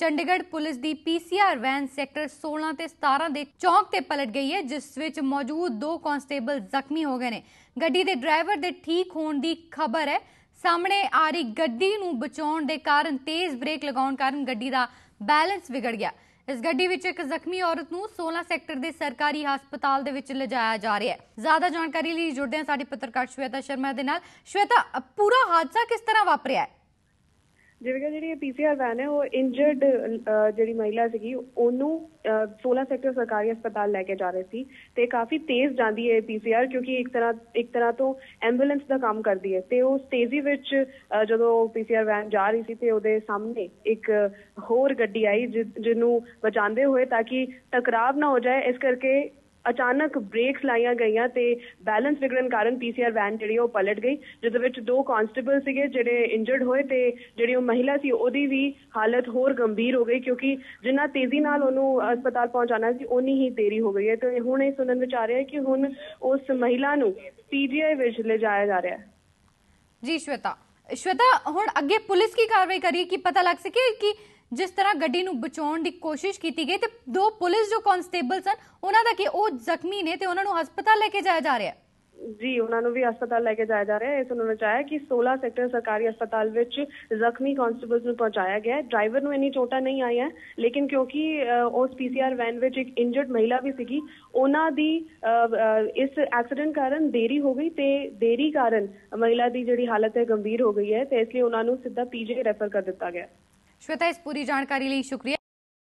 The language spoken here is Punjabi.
ਚੰਡੀਗੜ੍ਹ ਪੁਲਿਸ ਦੀ ਪੀਸੀਆਰ ਵੈਨ ਸੈਕਟਰ 16 ਤੇ 17 ਦੇ ਚੌਂਕ ਤੇ ਪਲਟ ਗਈ ਹੈ, ਜਿਸ ਵਿੱਚ ਮੌਜੂਦ ਦੋ ਕਾਂਸਟੇਬਲ ਜ਼ਖਮੀ ਹੋ ਗਏ ਨੇ। ਗੱਡੀ ਦੇ ਡਰਾਈਵਰ ਦੇ ਠੀਕ ਹੋਣ ਦੀ ਖਬਰ ਹੈ। ਸਾਹਮਣੇ ਆ ਰਹੀ ਗੱਡੀ ਨੂੰ ਬਚਾਉਣ ਦੇ ਕਾਰਨ ਤੇਜ਼ ਬ੍ਰੇਕ ਲਗਾਉਣ ਕਾਰਨ ਗੱਡੀ ਦਾ ਬੈਲੈਂਸ ਵਿਗੜ ਗਿਆ। ਇਸ ਗੱਡੀ ਵਿੱਚ ਇੱਕ ਜ਼ਖਮੀ ਔਰਤ ਨੂੰ 16 ਸੈਕਟਰ ਦੇ ਸਰਕਾਰੀ ਹਸਪਤਾਲ ਦੇ ਵਿੱਚ ਲਿਜਾਇਆ ਜਾ ਰਿਹਾ ਹੈ। ਜ਼ਿਆਦਾ ਜਾਣਕਾਰੀ ਲਈ ਜੁੜਦੇ ਹਾਂ ਸਾਡੀ ਪੱਤਰਕਾਰ ਸ਼ਵੇਤਾ ਸ਼ਰਮਾ ਦੇ ਨਾਲ। ਸ਼ਵੇਤਾ ਪੂਰਾ ਹਾਦਸਾ ਕਿਸ ਤਰ੍ਹਾਂ ਵਾਪਰਿਆ ਹੈ? ਜਿਵੇਂ ਕਿ ਜਿਹੜੀ ਪੀਸੀਆਰ ਵੈਨ ਹੈ ਉਹ ਇੰਜਰਡ ਜਿਹੜੀ ਮਹਿਲਾ ਸੀਗੀ ਉਹਨੂੰ ਅਹ, 16 ਸੈਕਟਰ ਸਰਕਾਰੀ ਹਸਪਤਾਲ ਲੈ ਕੇ ਜਾ ਰਹੇ ਸੀ ਤੇ ਕਾਫੀ ਤੇਜ਼ ਜਾਂਦੀ ਹੈ ਪੀਸੀਆਰ ਕਿਉਂਕਿ ਇੱਕ ਤਰ੍ਹਾਂ ਇੱਕ ਤਰ੍ਹਾਂ ਤੋਂ ਐਂਬੂਲੈਂਸ ਦਾ ਕੰਮ ਕਰਦੀ ਹੈ ਤੇ ਉਸ ਤੇਜ਼ੀ ਵਿੱਚ ਅਹ, ਜਦੋਂ ਪੀਸੀਆਰ ਵੈਨ ਜਾ ਰਹੀ ਸੀ ਤੇ ਉਹਦੇ ਸਾਹਮਣੇ ਇੱਕ ਹੋਰ ਗੱਡੀ ਆਈ ਜਿ- ਜਿਹਨੂੰ ਬਚਾਉਂਦੇ ਹੋਏ ਤਾਂ ਕਿ ਟਕਰਾਵ ਨਾ ਹੋ ਜਾਏ ਇਸ ਕਰਕੇ ਅਚਾਨਕ ਬ੍ਰੇਕਸ ਲਾਈਆਂ ਗਈਆਂ ਤੇ ਬੈਲੈਂਸ ਵਿਗੜਨ ਕਾਰਨ ਪੀਸੀਆਰ ਵੈਨ ਜਿਹੜੀ ਉਹ ਪਲਟ ਗਈ, ਜਿਹਦੇ ਵਿੱਚ ਦੋ ਕਾਂਸਟੇਬਲ ਸੀਗੇ ਜਿਹੜੇ ਇੰਜਰਡ ਹੋਏ ਤੇ ਜਿਹੜੀ ਉਹ ਮਹਿਲਾ ਸੀ, ਉਹਦੀ ਵੀ ਹਾਲਤ ਹੋਰ ਗੰਭੀਰ ਹੋ ਗਈ ਕਿਉਂਕਿ ਜਿੰਨਾ ਤੇਜ਼ੀ ਨਾਲ ਉਹਨੂੰ ਹਸਪਤਾਲ ਪਹੁੰਚਾਉਣਾ ਸੀ ਉਨੀ ਹੀ ਦੇਰੀ ਹੋ ਗਈ ਹੈ। ਤੇ ਹੁਣ ਇਹ ਸੁਣਨ ਵਿੱਚ ਆ ਰਿਹਾ ਹੈ ਕਿ ਹੁਣ ਉਸ ਮਹਿਲਾ ਨੂੰ ਪੀਜੀਆਈ ਵਿੱਚ ਲਿਜਾਇਆ ਜਾ ਰਿਹਾ ਹੈ। ਜੀ, ਸ਼ਵੇਤਾ। ਸ਼ਵੇਤਾ, ਹੁਣ ਅੱਗੇ ਪੁਲਿਸ ਕੀ ਕਾਰਵਾਈ ਕਰੀ? ਕਿ ਪਤਾ ਲੱਗ ਸਕੇ ਕਿ ਜਿਸ ਤਰ੍ਹਾਂ ਗੱਡੀ ਨੂੰ ਬਚਾਉਣ ਦੀ ਕੋਸ਼ਿਸ਼ ਕੀਤੀ ਗਈ ਤੇ ਦੋ ਪੁਲਿਸ ਜੋ ਕਾਂਸਟੇਬਲ ਸਨ ਉਹਨਾਂ ਦਾ ਕਿ ਉਹ ਜ਼ਖਮੀ ਨੇ ਤੇ ਉਹਨਾਂ ਨੂੰ ਹਸਪਤਾਲ ਲੈ ਕੇ ਜਾਇਆ ਜਾ ਰਿਹਾ ਹੈ। ਜੀ, ਉਹਨਾਂ ਨੂੰ ਵੀ ਹਸਪਤਾਲ ਲੈ ਕੇ ਜਾਇਆ ਜਾ ਰਿਹਾ ਹੈ। ਇਹ ਸੁਣਨ ਵਿੱਚ ਆਇਆ ਕਿ 16 ਸੈਕਟਰ ਸਰਕਾਰੀ ਹਸਪਤਾਲ ਵਿੱਚ ਜ਼ਖਮੀ ਕਾਂਸਟੇਬਲਸ ਨੂੰ ਪਹੁੰਚਾਇਆ ਗਿਆ ਹੈ। ਡਰਾਈਵਰ ਨੂੰ ਇੰਨੀ ਚੋਟਾਂ ਨਹੀਂ ਆਈਆਂ ਲੇਕਿਨ ਕਿਉਂਕਿ ਉਸ ਪੀਸੀਆਰ ਵੈਨ ਵਿੱਚ ਇੱਕ ਇੰਜਰਡ ਮਹਿਲਾ ਵੀ ਸੀਗੀ, ਉਹਨਾਂ ਦੀ ਇਸ ਐਕਸੀਡੈਂਟ ਕਾਰਨ ਦੇਰੀ ਹੋ ਗਈ ਤੇ ਦੇਰੀ ਕਾਰਨ ਮਹਿਲਾ ਦੀ ਜਿਹੜੀ ਹਾਲਤ ਹੈ ਗੰਭੀਰ ਹੋ ਗਈ ਹੈ ਤੇ ਇਸ ਲਈ ਉਹਨਾਂ ਨੂੰ ਸਿੱਧਾ ਪੀਜੀ ਰੈਫਰ ਕਰ ਦਿੱਤਾ ਗਿਆ ਸ਼ਵੇਤਾ ਇਸ ਪੂਰੀ ਜਾਣਕਾਰੀ ਲਈ ਸ਼ੁਕਰੀਆ